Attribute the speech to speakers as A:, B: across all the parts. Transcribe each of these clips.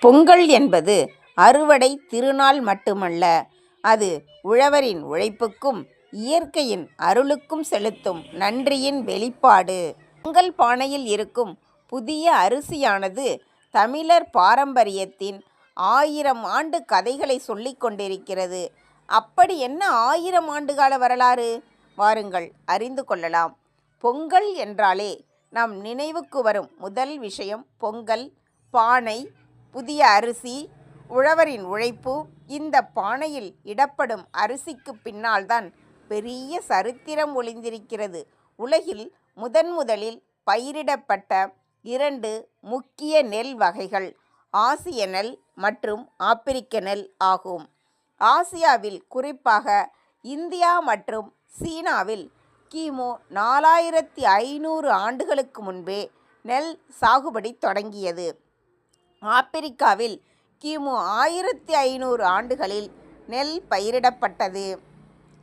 A: பொங்கல் என்பது அறுவடை திருநாள் மட்டுமல்ல அது உழவரின் உழைப்புக்கும் இயற்கையின் அருளுக்கும் செலுத்தும் நன்றியின் வெளிப்பாடு. பொங்கல் பானையில் இருக்கும் புதிய அரிசியானது தமிழர் பாரம்பரியத்தின் ஆயிரம் ஆண்டு கதைகளை சொல்லிக் கொண்டிருக்கிறது. அப்படி என்ன ஆயிரம் ஆண்டுகால வரலாறு? வாருங்கள் அறிந்து கொள்ளலாம். பொங்கல் என்றாலே நம் நினைவுக்கு வரும் முதல் விஷயம் பொங்கல் பானை புதிய அரிசி உழவரின் உழைப்பு. இந்த பானையில் இடப்படும் அரிசிக்கு பின்னால்தான் பெரிய சரித்திரம் ஒளிந்திருக்கிறது. உலகில் முதன் முதலில் பயிரிடப்பட்ட இரண்டு முக்கிய நெல் வகைகள் ஆசிய நெல் மற்றும் ஆப்பிரிக்க நெல் ஆகும். ஆசியாவில் குறிப்பாக இந்தியா மற்றும் சீனாவில் கிமு நாலாயிரத்தி ஐநூறு ஆண்டுகளுக்கு முன்பே நெல் சாகுபடி தொடங்கியது. ஆப்பிரிக்காவில் கிமு ஆயிரத்தி ஐநூறு ஆண்டுகளில் நெல் பயிரிடப்பட்டது.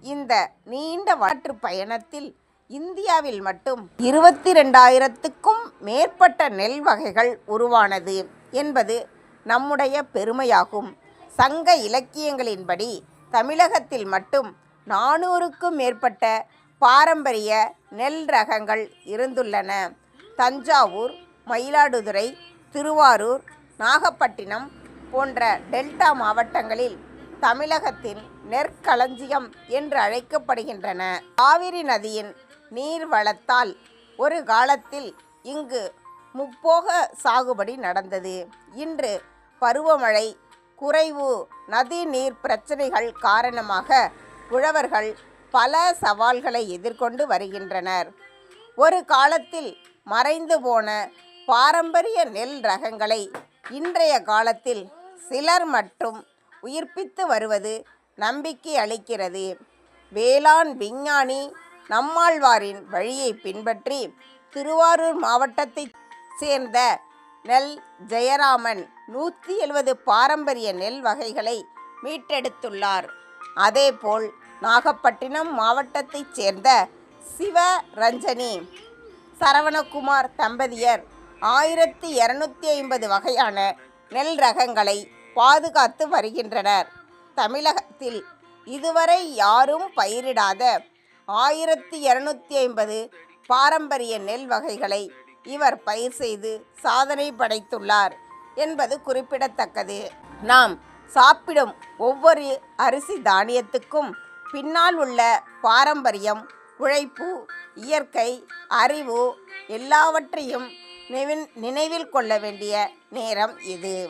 A: இந்த நீண்ட வரலாற்றுப் பயணத்தில் இந்தியாவில் மட்டும் இருபத்தி ரெண்டாயிரத்துக்கும் மேற்பட்ட நெல் வகைகள் உருவானது என்பது நம்முடைய பெருமையாகும். சங்க இலக்கியங்களின்படி தமிழகத்தில் மட்டும் நானூறுக்கும் மேற்பட்ட பாரம்பரிய நெல் ரகங்கள் இருந்துள்ளன. தஞ்சாவூர் மயிலாடுதுறை திருவாரூர் நாகப்பட்டினம் போன்ற டெல்டா மாவட்டங்களில் தமிழகத்தின் நெற்களஞ்சியம் என்று அழைக்கப்படுகின்றன. காவிரி நதியின் நீர் வளத்தால் ஒரு காலத்தில் இங்கு முப்போக சாகுபடி நடந்தது. இன்று பருவமழை குறைவு நதி நீர் பிரச்சனைகள் காரணமாக உழவர்கள் பல சவால்களை எதிர்கொண்டு வருகின்றனர். ஒரு காலத்தில் மறைந்து போன பாரம்பரிய நெல் ரகங்களை இன்றைய காலத்தில் சிலர் மட்டும் உயிர்ப்பித்து வருவது நம்பிக்கை அளிக்கிறது. வேளாண் விஞ்ஞானி நம்மாழ்வாரின் வழியை பின்பற்றி திருவாரூர் மாவட்டத்தைச் சேர்ந்த நெல். ஜெயராமன் நூற்றி எழுபது பாரம்பரிய நெல் வகைகளை மீட்டெடுத்துள்ளார். அதேபோல் நாகப்பட்டினம் மாவட்டத்தைச் சேர்ந்த சிவ ரஞ்சனி சரவணகுமார் தம்பதியர் ஆயிரத்தி இரநூத்தி ஐம்பது வகையான நெல் ரகங்களை பாதுகாத்து வருகின்றனர். தமிழகத்தில் இதுவரை யாரும் பயிரிடாத ஆயிரத்தி இரநூத்தி ஐம்பது பாரம்பரிய நெல் வகைகளை இவர் பயிர் செய்து சாதனை படைத்துள்ளார் என்பது குறிப்பிடத்தக்கது. நாம் சாப்பிடும் ஒவ்வொரு அரிசி தானியத்துக்கும் பின்னால் உள்ள பாரம்பரியம் உழைப்பு இயற்கை அறிவு எல்லாவற்றையும் நினைவில் கொள்ள வேண்டிய நேரம் இது.